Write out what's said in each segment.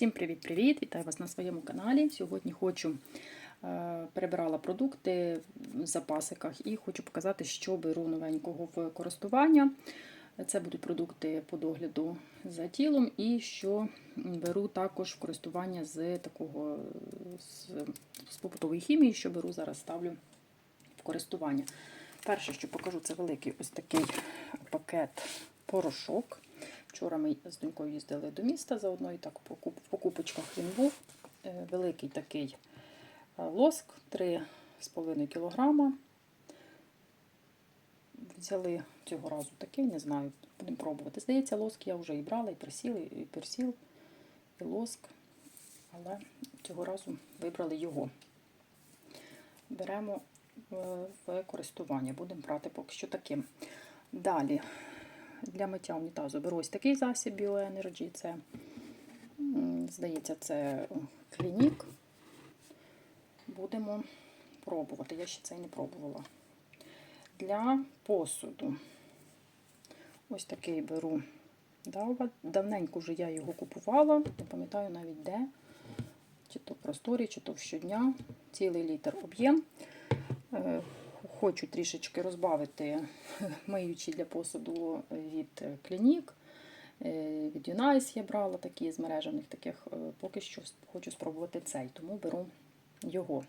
Всім привіт-привіт! Вітаю вас на своєму каналі. Сьогодні хочу е, перебирала продукти в запасиках і хочу показати, що беру новенького в користування. Це будуть продукти по догляду за тілом, і що беру також в користування з такого з, з побутової хімії, що беру зараз ставлю в користування. Перше, що покажу, це великий ось такий пакет порошок. Вчора ми з донькою їздили до міста, заодно і так по покупочках він був. Е, Великий такий е, лоск 3,5 кг. Взяли цього разу такий, не знаю, будемо пробувати. Здається, лоск я вже і брала, і персіл, і персіл, і лоск, але цього разу вибрали його. Беремо в користування, будемо брати поки що таким. Далі для миття унітазу беру ось такий засіб BioEnergy. Це, здається, це клінік. Будемо пробувати. Я ще цей не пробувала. Для посуду. Ось такий беру. Давненько вже я його купувала, не пам'ятаю навіть де. Чи то в просторі, чи то в щодня. Цілий літр об'єм. Хочу трішечки розбавити миючі для посуду від клінік. Від Юнайс я брала такі з мережаних таких, поки що хочу спробувати цей, тому беру його.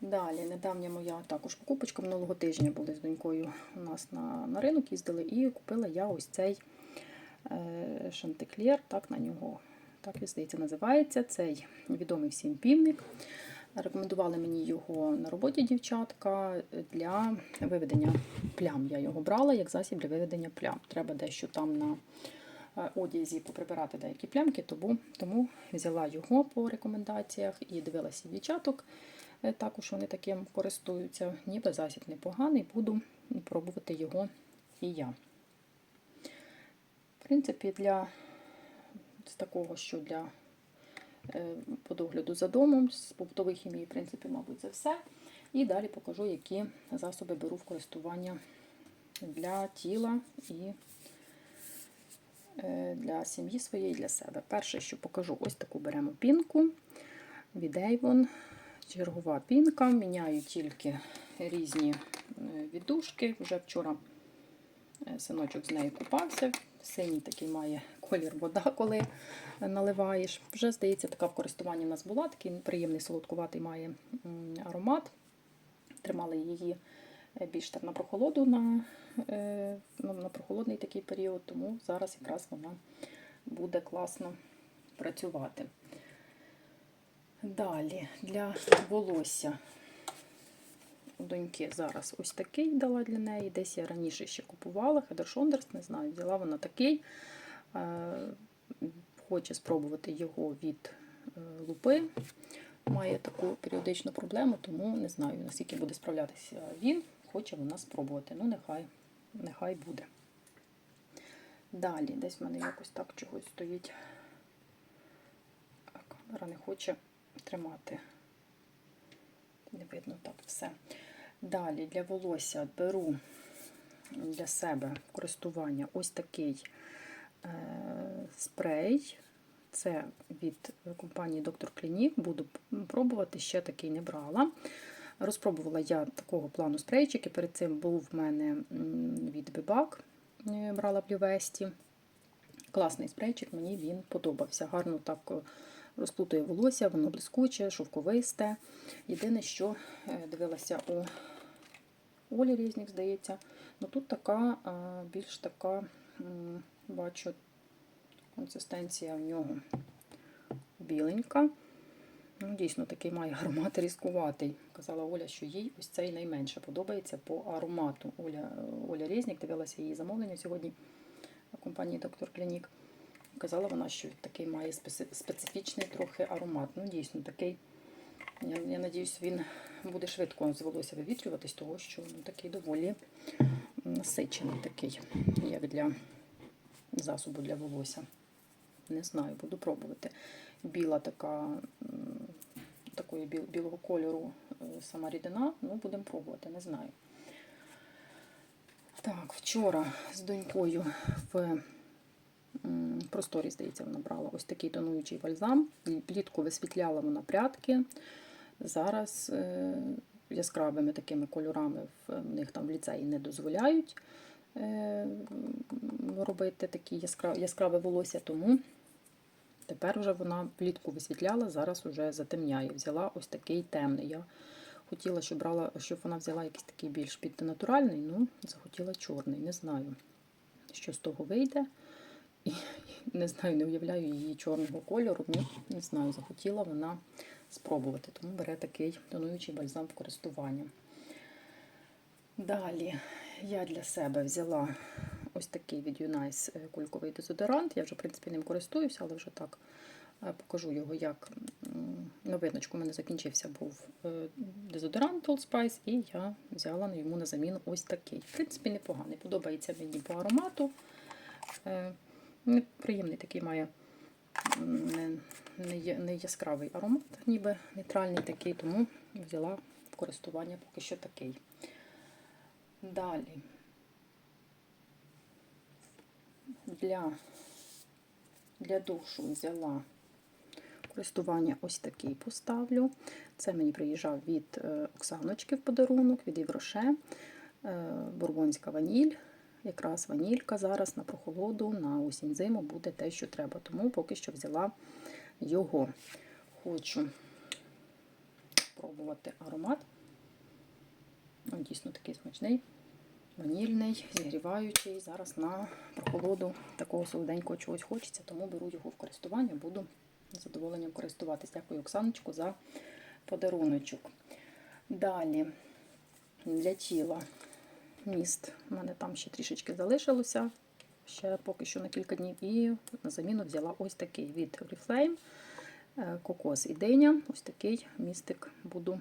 Далі, недавня моя також покупочка минулого тижня були з донькою у нас на на ринок їздили, і купила я ось цей е, шантиклєр, так на нього, так і здається, називається. Цей відомий всім півник. Рекомендували мені його на роботі дівчатка для виведення плям. Я його брала як засіб для виведення плям. Треба дещо там на одязі поприбирати деякі плямки, тому, тому взяла його по рекомендаціях і дивилася дівчаток. Також вони таким користуються, ніби засіб непоганий, буду пробувати його і я. В принципі, для з такого, що для по догляду за домом, з побутової хімії, в принципі, мабуть, це все. І далі покажу, які засоби беру в користування для тіла і для сім'ї своєї, для себе. Перше, що покажу, ось таку беремо пінку від Avon. Чергова пінка. Міняю тільки різні віддушки. Вже вчора синочок з нею купався. Синій такий має колір вода, коли наливаєш. Вже, здається, така в користуванні в нас була, такий приємний солодкуватий має аромат. Тримали її більш так на прохолоду, на, на прохолодний такий період, тому зараз якраз вона буде класно працювати. Далі для волосся доньки зараз ось такий дала для неї. Десь я раніше ще купувала, Shoulders, не знаю, взяла вона такий. Хоче спробувати його від лупи. Має таку періодичну проблему, тому не знаю, наскільки буде справлятися він. Хоче вона спробувати. Ну, нехай, нехай буде. Далі, десь в мене якось так чогось стоїть. Камера не хоче тримати. Не видно так все. Далі для волосся беру для себе користування ось такий е, спрей. Це від компанії Доктор Клінік. Буду пробувати, ще такий не брала. Розпробувала я такого плану спрейчики. Перед цим був в мене від Бибак, е, брала в Класний спрейчик, мені він подобався. Гарно так розплутує волосся, воно блискуче, шовковисте. Єдине, що е, дивилася у Олі різних, здається. Ну Тут така, більш така, бачу, консистенція в нього біленька. Ну, Дійсно, такий має аромат різкуватий. Казала Оля, що їй ось цей найменше подобається по аромату. Оля Оля Різнік дивилася її замовлення сьогодні в компанії Доктор Клінік. Казала вона, що такий має специфічний трохи аромат. Ну, дійсно, такий, я я надіюсь, він буде швидко з волосся вивітрюватись, тому що ну, такий доволі насичений, такий, як для засобу для волосся. Не знаю, буду пробувати. Біла така, такої білого кольору сама рідина, ну, будемо пробувати, не знаю. Так, вчора з донькою в просторі, здається, вона брала ось такий тонуючий бальзам. Влітку висвітляла вона прядки. Зараз е, яскравими такими кольорами в них там в ліцеї не дозволяють е, робити такі яскраве волосся, тому тепер вже вона влітку висвітляла, зараз вже затемняє. Взяла ось такий темний. Я хотіла, щоб, брала, щоб вона взяла якийсь такий більш піднатуральний, ну, захотіла чорний, не знаю, що з того вийде. І не знаю, не уявляю її чорного кольору. Ну, не знаю, захотіла вона спробувати. Тому бере такий тонуючий бальзам в користування. Далі я для себе взяла ось такий від Unice е, кульковий дезодорант. Я вже, в принципі, ним користуюся, але вже так е, покажу його, як на у мене закінчився був е, дезодорант Old Spice, і я взяла йому на заміну ось такий. В принципі, непоганий. Подобається мені по аромату. Е, не- Приємний такий має не яскравий аромат, ніби нейтральний такий, тому взяла в користування поки що такий. Далі. Для, для душу взяла користування ось такий поставлю. Це мені приїжджав від е, Оксаночки в подарунок, від Євроше. Е, Бурбонська ваніль. Якраз ванілька зараз на прохолоду, на осінь зиму буде те, що треба. Тому поки що взяла його. Хочу пробувати аромат. Ну, дійсно такий смачний, ванільний, зігріваючий. Зараз на прохолоду такого солоденького чогось хочеться, тому беру його в користування, буду з задоволенням користуватись. Дякую, Оксаночку, за подаруночок. Далі для тіла міст. У мене там ще трішечки залишилося, ще поки що на кілька днів. І на заміну взяла ось такий від Oriflame. Е, Кокос і диня. Ось такий містик буду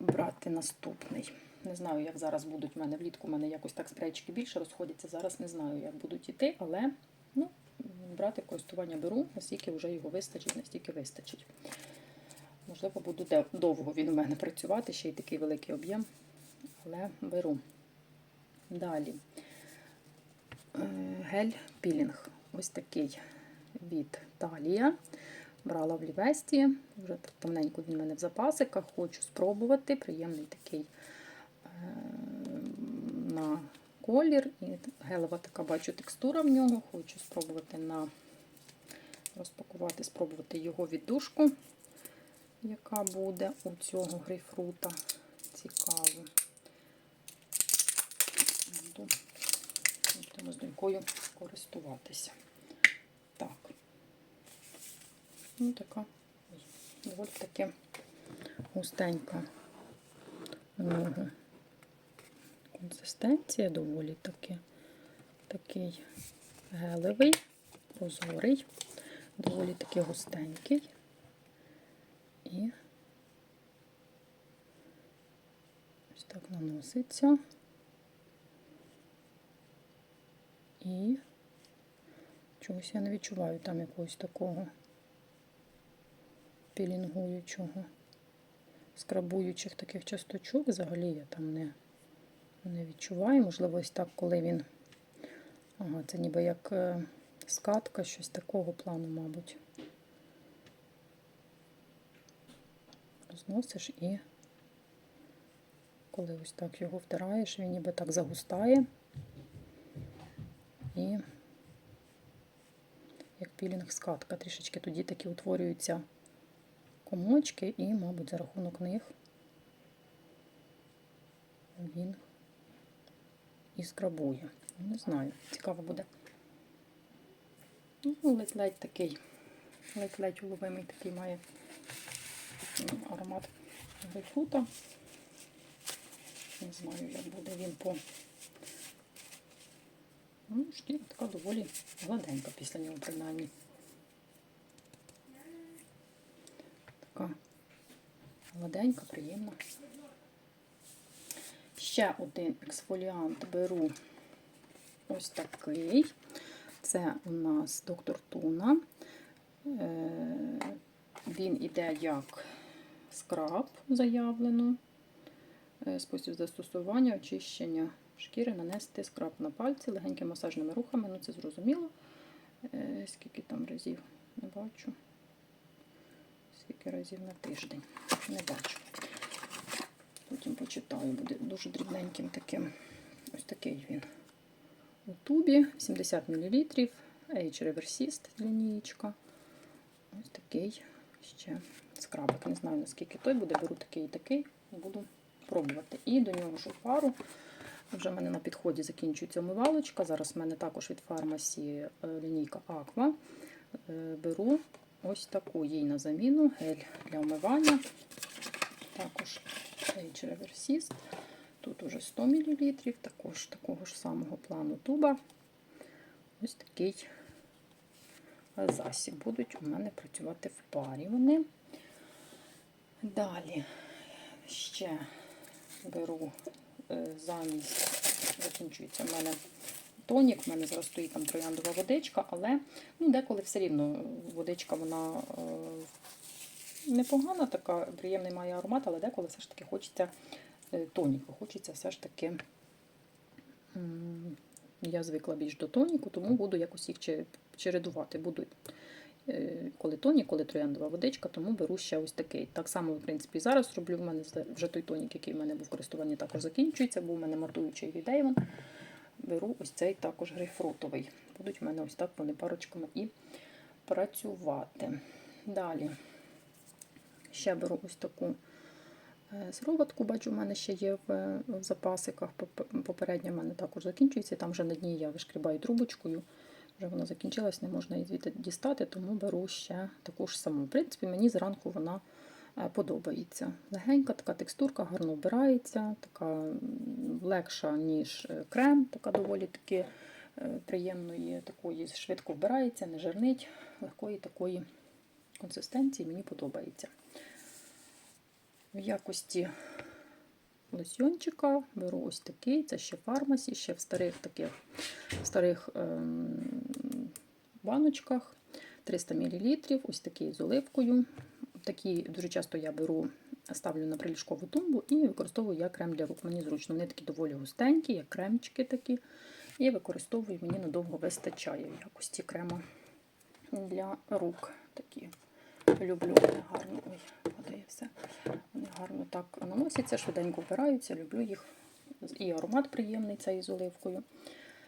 брати наступний. Не знаю, як зараз будуть в мене влітку. У мене якось так спрейчики більше розходяться. Зараз не знаю, як будуть іти, але ну, брати користування беру, наскільки вже його вистачить, настільки вистачить. Можливо, буду довго він у мене працювати, ще й такий великий об'єм, але беру. Далі Е, гель пілінг. Ось такий від Талія. Брала в Лівесті. Вже так давненько він у мене в запасиках. Хочу спробувати. Приємний такий е, на колір. І гелева така бачу текстура в нього. Хочу спробувати на розпакувати, спробувати його віддушку, яка буде у цього грейпфрута. Цікаво. Будемо з донькою користуватися. Так. Ну, така доволі таки густенька у нього консистенція доволі таки такий гелевий, прозорий, доволі таки густенький. І ось так наноситься. І чогось я не відчуваю там якогось такого пілінгуючого, скрабуючих таких часточок. Взагалі я там не, не відчуваю. Можливо, ось так, коли він. Ага, це ніби як е, скатка, щось такого плану, мабуть. Розносиш і коли ось так його втираєш, він ніби так загустає. І як пілінг скатка. Трішечки тоді такі утворюються комочки, і, мабуть, за рахунок них він і скрабує. Ну, Не знаю, цікаво буде. Ну, ледь-ледь такий, ледь-ледь уловимий такий має аромат грейпфрута. Не знаю, як буде він по Ну, шкіра така доволі гладенька після нього, принаймні. Така гладенька, приємна. Ще один ексфоліант беру ось такий. Це у нас доктор Туна. Е, Він іде як скраб заявлено. Е, Спосіб застосування, очищення шкіри, нанести скраб на пальці легенькими масажними рухами, ну це зрозуміло. Е, Скільки там разів? Не бачу. Скільки разів на тиждень? Не бачу. Потім почитаю, буде дуже дрібненьким таким. Ось такий він. У тубі 70 мл. H Reversist лінієчка. Ось такий ще скрабик. Не знаю, наскільки той буде. Беру такий і такий буду пробувати. І до нього ж пару. Вже в мене на підході закінчується омивалочка. Зараз в мене також від фармасі е, лінійка Aqua. Е, Беру ось таку їй на заміну гель для омивання. Також H Reversist. Тут уже 100 мл, також такого ж самого плану туба. Ось такий засіб. Будуть у мене працювати в парі вони. Далі ще беру е, замість, закінчується в мене тонік, в мене зараз стоїть там трояндова водичка, але ну, деколи все рівно водичка вона е, непогана, така, приємний має аромат, але деколи все ж таки хочеться е, тоніку, хочеться все ж таки. м, Я звикла більш до тоніку, тому буду якось їх чередувати. Буду е, коли тонік, коли трояндова водичка, тому беру ще ось такий. Так само, в принципі, зараз роблю. В мене вже той тонік, який в мене був користуванні, також закінчується, бо в мене матуючий від Avon. Беру ось цей також грейпфрутовий. Будуть в мене ось так вони парочками і працювати. Далі ще беру ось таку е, сироватку, бачу, в мене ще є в, запасиках. Поп- Попередня в мене також закінчується. Там вже на дні я вишкрібаю трубочкою. Вже вона закінчилась, не можна її звідти дістати, тому беру ще таку ж саму. В принципі, мені зранку вона подобається. Легенька, така текстурка, гарно вбирається, така легша, ніж е, крем, така доволі таки е, приємної, такої швидко вбирається, не жирнить, легкої такої консистенції мені подобається. В якості лосьончика беру ось такий, це ще фармасі, ще в старих таких старих баночках 300 мл, ось такий з оливкою. Такі дуже часто я беру, ставлю на приліжкову тумбу і використовую як крем для рук. Мені зручно, вони такі доволі густенькі, як кремчики такі. І використовую, мені надовго вистачає в якості крема для рук. Такі люблю, вони гарно. Ой, падає все. Вони гарно так наносяться, швиденько вбираються, люблю їх. І аромат приємний цей з оливкою.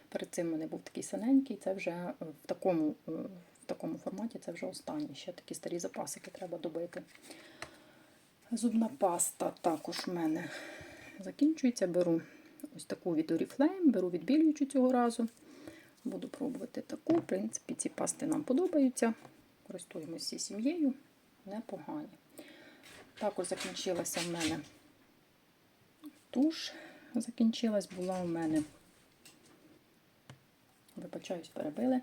Перед цим в мене був такий синенький, це вже в такому, е, такому форматі це вже останній. Ще такі старі запасики треба добити. Зубна паста також в мене закінчується. Беру ось таку від Oriflame, беру відбілюючу цього разу. Буду пробувати таку. В принципі, ці пасти нам подобаються. Користуємося сім'єю, непогані. Також закінчилася в мене туш. Закінчилась, була у мене, вибачаюсь, перебили.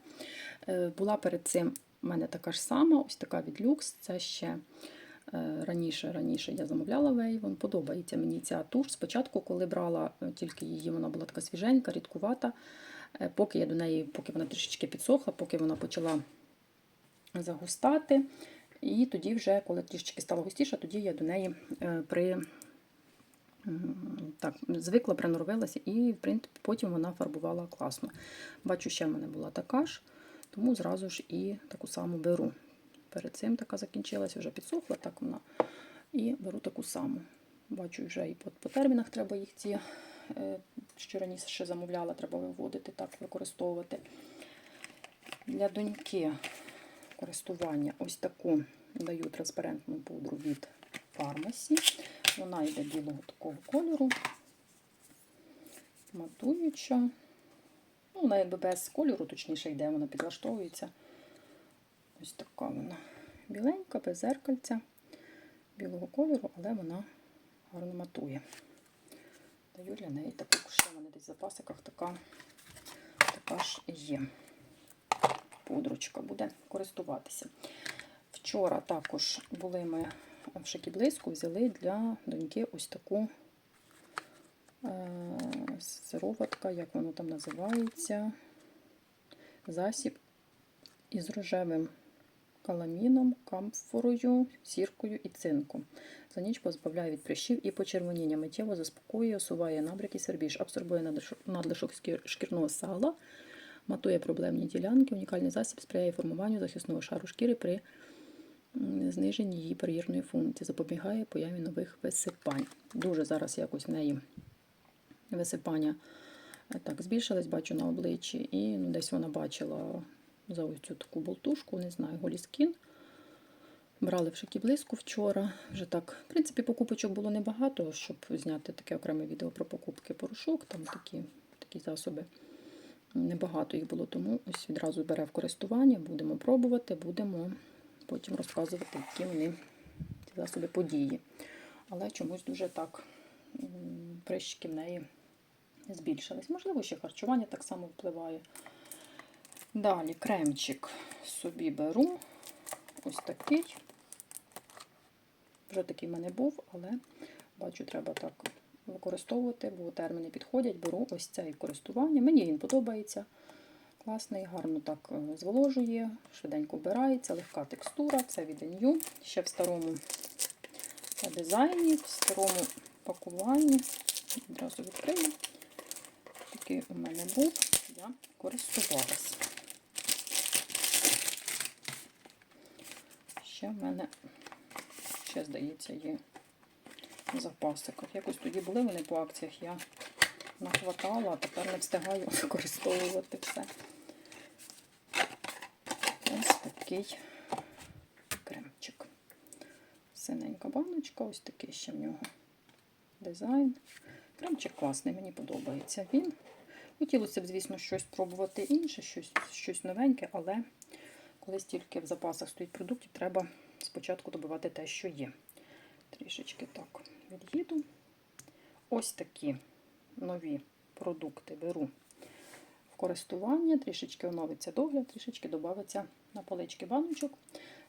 Е, Була перед цим у мене така ж сама, ось така від люкс. Це ще е, раніше раніше я замовляла в Avon. Подобається мені ця туш. Спочатку, коли брала е, тільки її, вона була така свіженька, рідкувата. Поки я до неї, поки вона трішечки підсохла, поки вона почала загустати. І тоді, вже, коли трішечки стало густіше, тоді я до неї при так, звикла, приноровилася, і, в принципі, потім вона фарбувала класно. Бачу, ще в мене була така ж, тому зразу ж і таку саму беру. Перед цим така закінчилася, вже підсохла, так вона. І беру таку саму. Бачу, вже і по, по термінах треба їх ці, е, що раніше ще замовляла, треба виводити, так, використовувати. Для доньки користування ось таку даю транспарентну пудру від фармасі. Вона йде білого такого кольору, матуюча. Ну, вона якби без кольору, точніше йде, вона підлаштовується. Ось така вона біленька, без зеркальця, білого кольору, але вона гарно матує. Даю для неї таку, ще в мене десь в запасиках така, така ж є пудрочка буде користуватися. Вчора також були ми в Шикіблиску, взяли для доньки ось таку е, сироватка, як воно там називається, засіб із рожевим каламіном, камфорою, сіркою і цинком. За ніч позбавляє від прищів і почервоніння, миттєво заспокоює, усуває набряки, свербіж, абсорбує надлишок- шкірного сала, Матує проблемні ділянки. Унікальний засіб сприяє формуванню захисного шару шкіри при зниженні її бар'єрної функції, запобігає появі нових висипань. Дуже зараз якось в неї висипання е, так збільшились, бачу на обличчі, і ну, десь вона бачила за ось цю таку болтушку, не знаю, голіскін. Брали в блиску вчора. Вже так, в принципі, покупочок було небагато, щоб зняти таке окреме відео про покупки порошок, там такі, такі засоби. Небагато їх було, тому ось відразу бере в користування, будемо пробувати, будемо потім розказувати, які вони ці засоби події. Але чомусь дуже так прищики в неї збільшились. Можливо, ще харчування так само впливає. Далі кремчик собі беру. Ось такий. Вже такий в мене був, але бачу, треба так використовувати, бо терміни підходять. Беру ось цей користування. Мені він подобається. Класний, гарно так е, зволожує, швиденько вбирається, легка текстура, це від NU. Ще в старому дизайні, в старому пакуванні. Відразу відкрию. Такий у мене був, я користувалась. Ще в мене, ще, здається, є запасиках. Якось тоді були вони по акціях, я нахватала, а тепер не встигаю використовувати все. Такий кремчик. Синенька баночка, ось такий ще в нього дизайн. Кремчик класний, мені подобається він. Хотілося б, звісно, щось пробувати інше, щось, щось новеньке, але коли стільки в запасах стоїть продуктів, треба спочатку добивати те, що є. Трішечки так від'їду. Ось такі нові продукти беру користування, трішечки оновиться догляд, трішечки додається на полички баночок,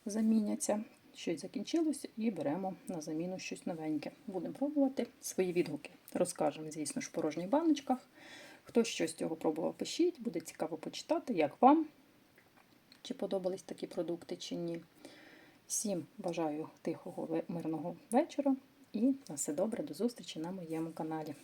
заміняться. Щось закінчилося і беремо на заміну щось новеньке. Будемо пробувати свої відгуки. Розкажемо, звісно ж, в порожніх баночках. Хто щось цього пробував, пишіть, буде цікаво почитати, як вам, чи подобались такі продукти, чи ні. Всім бажаю тихого, мирного вечора і на все добре, до зустрічі на моєму каналі.